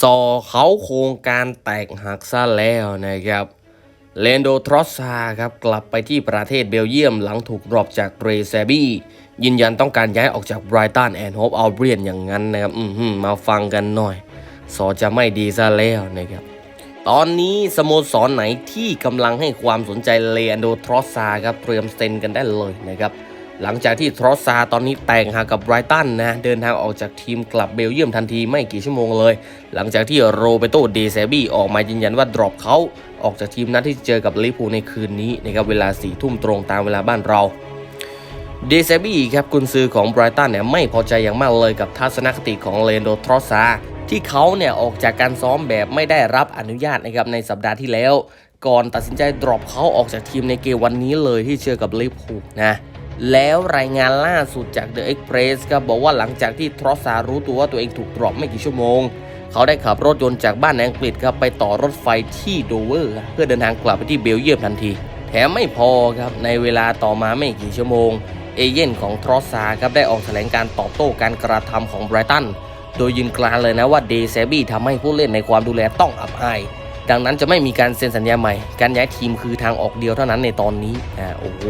ซอเขาโครงการแตกหักซะแล้วนะครับเลนโดทรอสซาครับกลับไปที่ประเทศเบลเยียมหลังถูกรอปจากเรเซบี้ยืนยันต้องการย้ายออกจากไบรตันแอนด์โฮปอัลเบียนอย่างนั้นนะครับอืมาฟังกันหน่อย ซอจะไม่ดีซะแล้วนะครับ ตอนนี้สโมสรไหนที่กำลังให้ความสนใจเลนโดทรอสซาครับเตรียมเซ็นกันได้เลยนะครับ หลังจากที่ทรอสซาตอนนี้แต่งหากับไบรตันนะ เดินทางออกจากทีมกลับเบลเยียมทันทีไม่กี่ชั่วโมงเลย หลังจากที่โรเบโตเดเซบี้ออกมายืนยันว่าดรอปเขาออกจากทีมนัดที่เจอกับลิเวอร์พูลในคืนนี้นะครับเวลาสี่ทุ่มตรงตามเวลาบ้านเราเดซบี้ครับกุนซือของไบรตันเนี่ยไม่พอใจอย่างมากเลยกับทัศนคติของเลนโดทรอสซาที่เขาเนี่ยออกจากการซ้อมแบบไม่ได้รับอนุญาตนะครับในสัปดาห์ที่แล้ว ก่อนตัดสินใจดรอปเขาออกจากทีมในเกมวันนี้เลยที่เจอกับลิเวอร์พูลนะ แล้วรายงานล่าสุดจาก The Express ครับบอกว่าหลังจากที่ทรอสซารู้ตัวว่าตัวเองถูกดรอปไม่กี่ชั่วโมง เขาได้ขับรถยนต์จากบ้านในอังกฤษครับไปต่อรถไฟที่โดเวอร์ เพื่อเดินทางกลับไปที่เบลเยียมทันที แถมไม่พอครับในเวลาต่อมาไม่กี่ชั่วโมง เอเย่นของทรอสซาครับได้ออกแถลงการตอบโต้การกระทำของไบรตันโดยยืนกรานเลยนะว่าเดซบี้ทำให้ผู้เล่นในความดูแลต้องอับอายดังนั้นจะไม่มีการเซ็นสัญญาใหม่ การย้ายทีมคือทางออกเดียวเท่านั้นในตอนนี้อ่าโอ้โห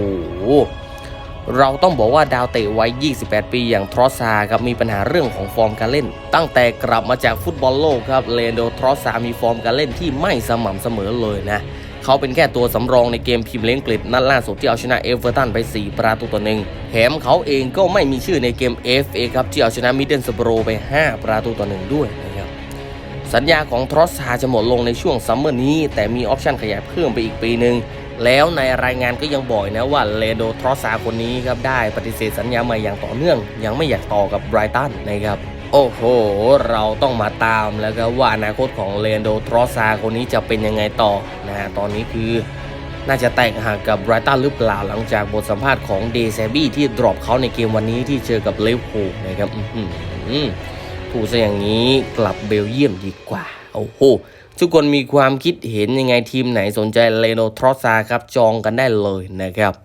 เราต้องบอกว่าดาวเตะวัย 28 ปีอย่างทรอสซาครับมีปัญหาเรื่องของฟอร์มการเล่น ตั้งแต่กลับมาจากฟุตบอลโลกครับเลนโดทรอสซามีฟอร์มการเล่นที่ไม่สม่ำเสมอเลยนะเขาเป็นแค่ตัวสำรองในเกมพรีเมียร์ลีกอังกฤษนัดล่าสุดที่เอาชนะเอเวอร์ตันไป 4 ประตูต่อหนึ่งแถมเขาเองก็ไม่มีชื่อในเกม FA ครับที่เอาชนะมิดเดิลสโบรไป 5 ประตูต่อหนึ่งด้วยนะครับสัญญาของทรอสซาจะหมดลงในช่วงซัมเมอร์นี้ แต่มีออปชั่นขยายเพิ่มไปอีกปีหนึ่ง แล้วในรายงานก็ยังบอกนะว่าเลโดทรอสซาคนนี้ครับได้ปฏิเสธสัญญาใหม่อย่างต่อเนื่อง ยังไม่อยากต่อกับไบรตันนะครับโอ้โห เราต้องมาตามแล้วก็ว่าอนาคตของเลนโดทรอสซาคนนี้จะเป็นยังไงต่อนะฮะตอนนี้คือน่าจะแตกหักกับไบรตันหรือเปล่าหลังจากบทสัมภาษณ์ของเดซบี้ที่ดรอปเขาในเกมวันนี้ที่เจอกับเลวอร์พูนะครับถูกซะอย่างนี้กลับเบลเยียมดีกว่า โอ้โห ทุกคนมีความคิดเห็นยังไงทีมไหนสนใจเลโนทรอสซาครับจองกันได้เลยนะครับ